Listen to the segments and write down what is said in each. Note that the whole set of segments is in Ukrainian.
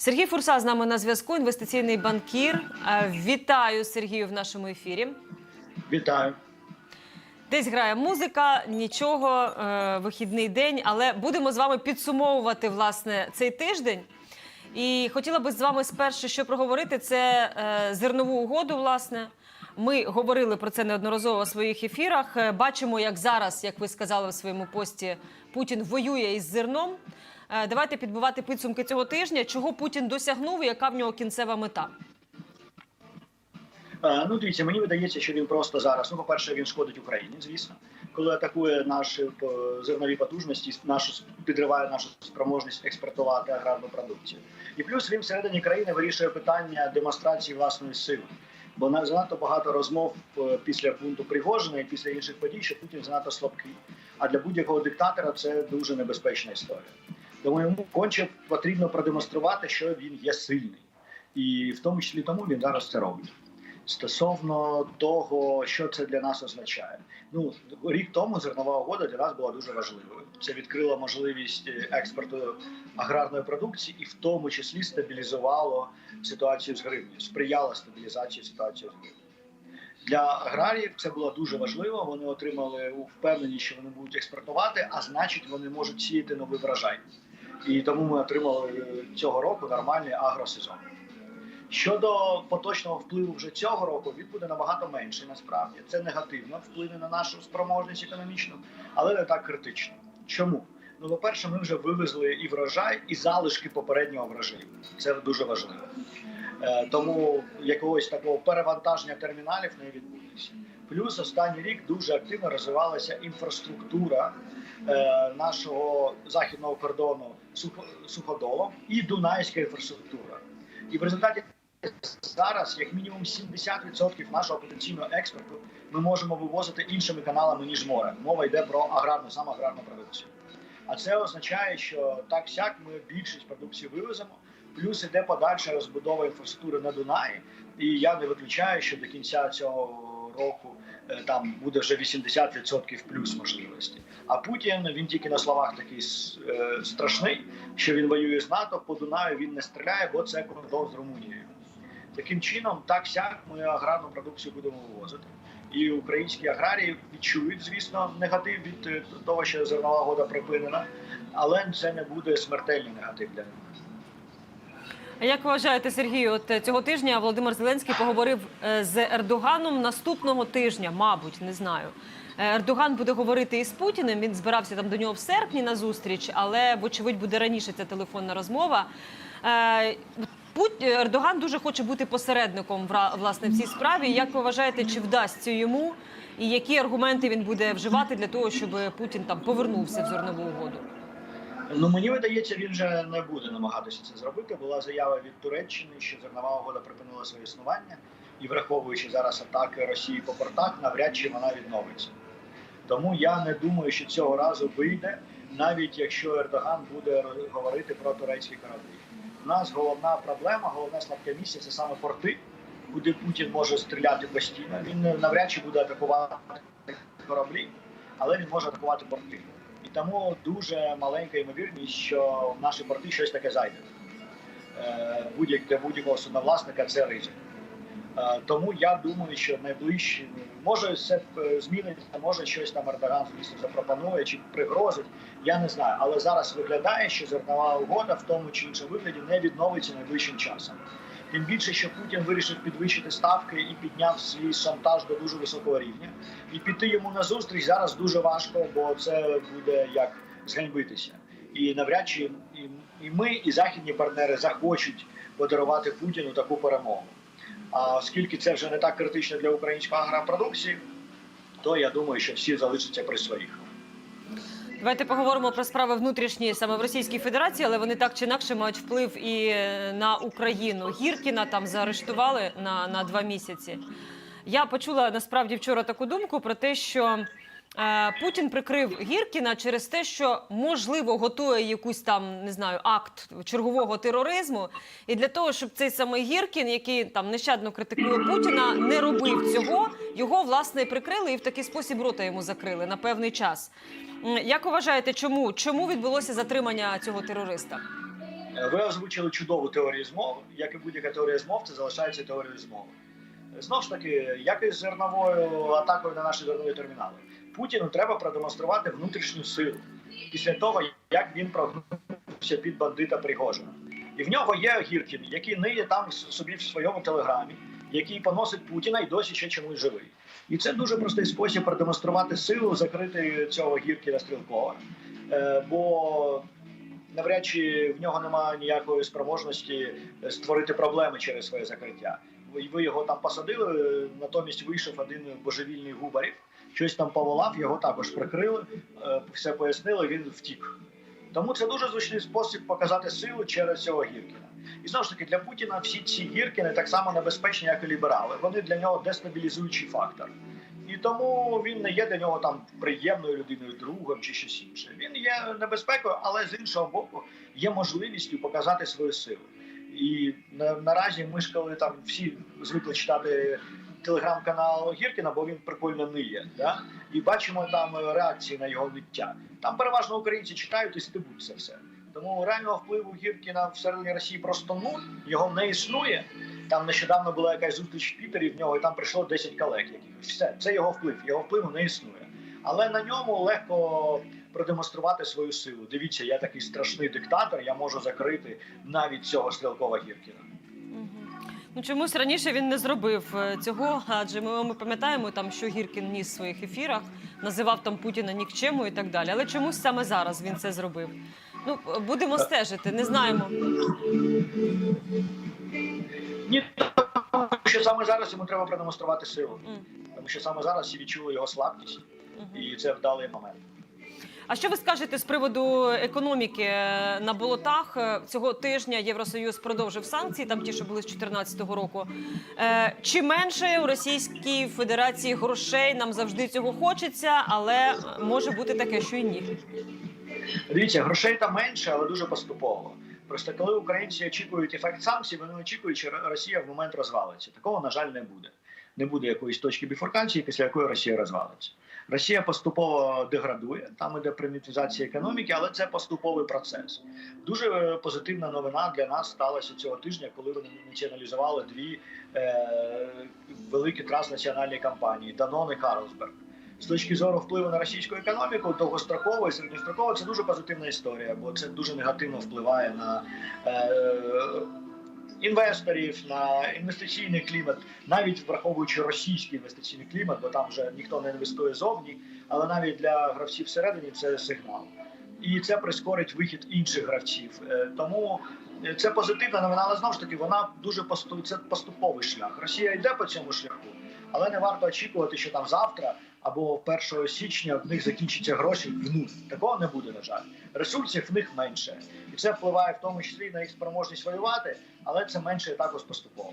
Сергій Фурса з нами на зв'язку, інвестиційний банкір. Е, Вітаю Сергію в нашому ефірі. Вітаю. Десь грає музика, нічого, е, вихідний день, але будемо з вами підсумовувати власне цей тиждень. І хотіла би з вами спершу що проговорити, це е, зернову угоду. Власне, ми говорили про це неодноразово у своїх ефірах. Бачимо, як зараз, як ви сказали в своєму пості, Путін воює із зерном. Е, Давайте підбивати підсумки цього тижня. Чого Путін досягнув, і яка в нього кінцева мета? Е, Ну, дивіться, мені видається, що він просто зараз. Ну, по-перше, він шкодить Україні, звісно, коли атакує наші е, зернові потужності, нашу підриває нашу спроможність експортувати аграрну продукцію. І плюс він всередині країни вирішує питання демонстрації власної сили. Бо на- занадто багато розмов після пункту Пригожина і після інших подій, що Путін занадто слабкий. А для будь-якого диктатора це дуже небезпечна історія. Тому йому конче потрібно продемонструвати, що він є сильний, і в тому числі тому він зараз це робить. Стосовно того, що це для нас означає, ну рік тому зернова угода для нас була дуже важливою. Це відкрило можливість е, експорту аграрної продукції, і в тому числі стабілізувало ситуацію з гривнею, сприяло стабілізації ситуації з гривнею. Для аграріїв це було дуже важливо. Вони отримали впевненість, що вони будуть експортувати, а значить, вони можуть сіяти новий врожай. І тому ми отримали цього року нормальний агросезон. Щодо поточного впливу вже цього року, він буде набагато менший. Насправді це негативно вплине на нашу спроможність економічну, але не так критично. Чому? Ну, по-перше, ми вже вивезли і врожай, і залишки попереднього врожаю. Це дуже важливо. Е, тому якогось такого перевантаження терміналів не відбудеться. Плюс останній рік дуже активно розвивалася інфраструктура нашого західного кордону сухо- суходолом і Дунайська інфраструктура. І в результаті зараз, як мінімум, 70% нашого потенційного експорту ми можемо вивозити іншими каналами ніж море. Мова йде про аграрну, саме аграрну продукцію. А це означає, що так сяк ми більшість продукції вивеземо. Плюс іде подальша розбудова інфраструктури на Дунаї, і я не виключаю, що до кінця цього року е, там буде вже 80% плюс можливості. А Путін він тільки на словах такий е, страшний, що він воює з НАТО. По Дунаю він не стріляє, бо це кордон з Румунією. Таким чином, так сяк ми аграрну продукцію будемо вивозити. І українські аграрії відчують, звісно, негатив від е, того, що зернова года припинена, але це не буде смертельний негатив для них. Як вважаєте, Сергію, от е, цього тижня Володимир Зеленський поговорив е, з Ердоганом наступного тижня, мабуть, не знаю. Е, Ердоган буде говорити із Путіним. Він збирався там до нього в серпні на зустріч, але вочевидь буде раніше ця телефонна розмова. Ердоган дуже хоче бути посередником власне в цій справі. Як ви вважаєте, чи вдасться йому, і які аргументи він буде вживати для того, щоб Путін там повернувся в зернову угоду? Ну мені видається, він вже не буде намагатися це зробити. Була заява від Туреччини, що зернова угода припинила своє існування, і враховуючи зараз атаки Росії по портах, навряд чи вона відновиться. Тому я не думаю, що цього разу вийде, навіть якщо Ердоган буде говорити про турецькі кораблі. У нас головна проблема, головне слабке місце це саме порти, куди Путін може стріляти постійно. Він навряд чи буде атакувати кораблі, але він може атакувати порти. Тому дуже маленька ймовірність, що в наші порти щось таке зайде. Е, Будь-як для будь-якого судновласника це ризик. Е, Тому я думаю, що найближчі може все е, зміниться, може щось там Ердоган звісно запропонує чи пригрозить. Я не знаю. Але зараз виглядає, що зернова угода в тому чи іншому вигляді не відновиться найближчим часом. Тим більше, що Путін вирішив підвищити ставки і підняв свій шантаж до дуже високого рівня. І піти йому на зустріч зараз дуже важко, бо це буде як зганьбитися. І навряд чи і, ми, і західні партнери захочуть подарувати Путіну таку перемогу. А оскільки це вже не так критично для української агропродукції, то я думаю, що всі залишаться при своїх. Давайте поговоримо про справи внутрішні саме в Російській Федерації, але вони так чи інакше мають вплив і на Україну. Гіркіна там заарештували на, на два місяці. Я почула насправді вчора таку думку про те, що Путін прикрив Гіркіна через те, що можливо готує якусь там не знаю акт чергового тероризму, і для того, щоб цей самий Гіркін, який там нещадно критикує Путіна, не робив цього, його власне прикрили і в такий спосіб рота йому закрили на певний час. Як вважаєте, чому? Чому відбулося затримання цього терориста? Е, Ви озвучили чудову теорію змов. Як і будь-яка теорія змов, це залишається теорією змови. Е, Знову ж таки, як і зерновою атакою на наші зернові термінали, Путіну треба продемонструвати внутрішню силу після того, як він прогнувся під бандита Пригожина. І в нього є Гіркін, який ниє там собі в своєму телеграмі, який поносить Путіна і досі ще чомусь живий. І це дуже простий спосіб продемонструвати силу, закрити цього Гіркіна Стрілкова. Е, бо навряд чи в нього немає ніякої спроможності створити проблеми через своє закриття. Ви, ви його там посадили, натомість вийшов один божевільний губарів, щось там поволав, його також прикрили, е, все пояснили, він втік. Тому це дуже зручний спосіб показати силу через цього Гіркіна. І знову ж таки, для Путіна всі ці гіркіни так само небезпечні, як і ліберали. Вони для нього дестабілізуючий фактор. І тому він не є для нього там приємною людиною, другом чи щось інше. Він є небезпекою, але з іншого боку є можливістю показати свою силу. І на, наразі ми ж коли там всі звикли читати телеграм-канал Гіркіна, бо він прикольно ниє. Да? І бачимо там реакції на його ниття. Там переважно українці читають і стебуть це все. Тому реального впливу Гіркіна всередині Росії просто нуль, його не існує. Там нещодавно була якась зустріч в Пітері, в нього і там прийшло 10 колег. Якихось. Все, це його вплив. Його впливу не існує. Але на ньому легко продемонструвати свою силу. Дивіться, я такий страшний диктатор, я можу закрити навіть цього стрілкова Гіркіна. Ну чомусь раніше він не зробив е, цього, адже ми, ми пам'ятаємо там, що Гіркін ніс в своїх ефірах, називав там Путіна нікчему і так далі. Але чомусь саме зараз він це зробив. Ну будемо стежити, не знаємо. Ні, тому що саме зараз йому треба продемонструвати силу. М, Тому що саме зараз всі відчули його слабкість, мгм. і це вдалий момент. А що ви скажете з приводу економіки е, на болотах? Е, Цього тижня Євросоюз продовжив санкції, там ті, що були з 2014 року. Е, Чи менше у Російській Федерації грошей нам завжди цього хочеться, але може бути таке, що і ні. Дивіться, грошей там менше, але дуже поступово. Просто коли українці очікують ефект санкцій, вони очікують, що Росія в момент розвалиться. Такого, на жаль, не буде. Не буде якоїсь точки біфуркації, після якої Росія розвалиться. Росія поступово деградує, там іде примітизація економіки, але це поступовий процес. Дуже е, позитивна новина для нас сталася цього тижня, коли вони націоналізували дві е, великі транснаціональні компанії Данон і Карлсберг. З точки зору впливу на російську економіку, довгостроково і середньостроково це дуже позитивна історія, бо це дуже негативно впливає на е, інвесторів, на інвестиційний клімат, навіть враховуючи російський інвестиційний клімат, бо там вже ніхто не інвестує зовні, але навіть для гравців всередині це сигнал. І це прискорить вихід інших гравців. Е, Тому е, це позитивна новина, але знову ж таки вона дуже поступ... це поступовий шлях. Росія йде по цьому шляху, але не варто очікувати, що там завтра або 1 січня в них закінчаться гроші в нуль. Такого не буде, на жаль. Ресурсів в них менше, і це впливає в тому числі на їх спроможність воювати, але це менше також поступово.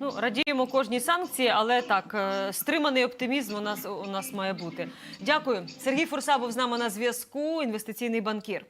Ну радіємо кожній санкції, але так е, стриманий оптимізм у нас у нас має бути. Дякую. Сергій Фурсабов з нами на зв'язку. Інвестиційний банкір.